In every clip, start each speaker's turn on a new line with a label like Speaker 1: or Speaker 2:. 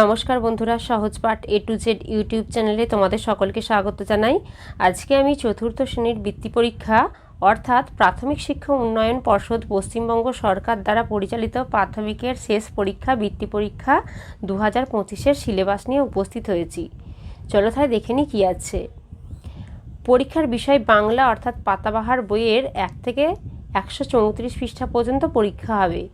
Speaker 1: নমস্কার বন্ধুরা, সহজ পাঠ এ টু জেড ইউটিউব চ্যানেলে তোমাদের সকলকে স্বাগত জানাই। আজকে আমি চতুর্থ শ্রেণির বৃত্তি পরীক্ষা, অর্থাৎ প্রাথমিক শিক্ষা উন্নয়ন পর্ষদ পশ্চিমবঙ্গ সরকার দ্বারা পরিচালিত প্রাথমিকের শেষ পরীক্ষা, বৃত্তি পরীক্ষা দু হাজার পঁচিশের সিলেবাস নিয়ে উপস্থিত হয়েছি। চলো তাই দেখে নিই কী আছে। পরীক্ষার বিষয় বাংলা, অর্থাৎ পাতাবাহার বইয়ের এক থেকে একশো চৌত্রিশ পৃষ্ঠা পর্যন্ত পরীক্ষা হবে।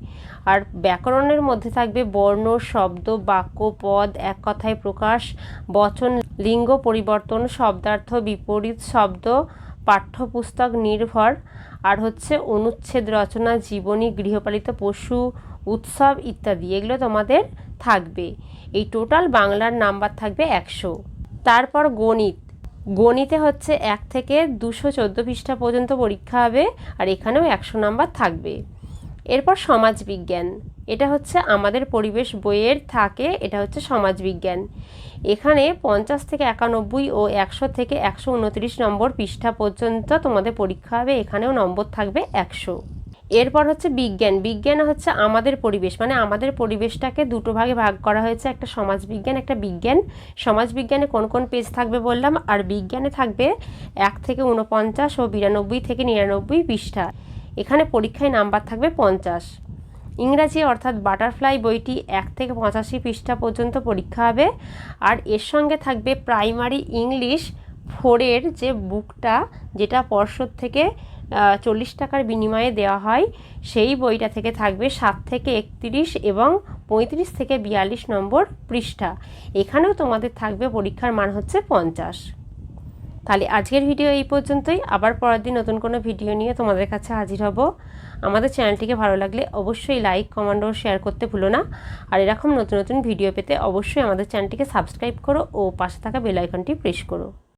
Speaker 1: আর ব্যাকরণের মধ্যে থাকবে বর্ণ, শব্দ, বাক্য, পদ, এক কথায় প্রকাশ, বচন, লিঙ্গ পরিবর্তন, শব্দার্থ বিপরীত শব্দ, পাঠ্যপুস্তক নির্ভর, আর হচ্ছে অনুচ্ছেদ রচনা, জীবনী, গৃহপালিত পশু, উৎসব ইত্যাদি। এগুলো তোমাদের থাকবে। এই টোটাল বাংলার নাম্বার থাকবে একশো। তারপর গণিত। গণিতে হচ্ছে এক থেকে দুশো চোদ্দ পৃষ্ঠা পর্যন্ত পরীক্ষা হবে, আর এখানেও একশো নাম্বার থাকবে। এরপর সমাজবিজ্ঞান। এটা হচ্ছে আমাদের পরিবেশ বইয়ের থাকে, এটা হচ্ছে সমাজবিজ্ঞান। এখানে পঞ্চাশ থেকে একানব্বই ও একশো থেকে একশো উনত্রিশ নম্বর পৃষ্ঠা পর্যন্ত তোমাদের পরীক্ষা হবে, এখানেও নম্বর থাকবে একশো। এরপর হচ্ছে বিজ্ঞান। বিজ্ঞান হচ্ছে আমাদের পরিবেশ। মানে আমাদের পরিবেশটাকে দুটো ভাগে ভাগ করা হয়েছে। একটা সমাজ বিজ্ঞান একটা বিজ্ঞান। সমাজ বিজ্ঞানে কোন কোন পেজ থাকবে বললাম, আর বিজ্ঞানে থাকবে এক থেকে উনপঞ্চাশ ও বিরানব্বই থেকে নিরানব্বই পৃষ্ঠা। এখানে পরীক্ষায় নাম্বার থাকবে পঞ্চাশ। ইংরাজি অর্থাৎ বাটারফ্লাই বইটি এক থেকে পঁচাশি পৃষ্ঠা পর্যন্ত পরীক্ষা হবে। আর এর সঙ্গে থাকবে প্রাইমারি ইংলিশ ফোরের যে বুকটা, যেটা পর্ষদ থেকে চল্লিশ টাকার বিনিময়ে দেওয়া হয়। সেই বইটা থেকে থাকবে সাত থেকে একত্রিশ এবং পঁয়ত্রিশ থেকে বিয়াল্লিশ নম্বর পৃষ্ঠা। এখানেও তোমাদের থাকবে পরীক্ষার মান হচ্ছে পঞ্চাশ। তাহলে আজকের ভিডিও এই পর্যন্তই। আবার পরের দিন নতুন কোনো ভিডিও নিয়ে তোমাদের কাছে হাজির হব। আমাদের চ্যানেলটিকে ভালো লাগলে অবশ্যই লাইক, কমেন্ট ও শেয়ার করতে ভুলো না। আর এরকম নতুন নতুন ভিডিও পেতে অবশ্যই আমাদের চ্যানেলটিকে সাবস্ক্রাইব করো ও পাশে থাকা বেল আইকনটি প্রেস করো।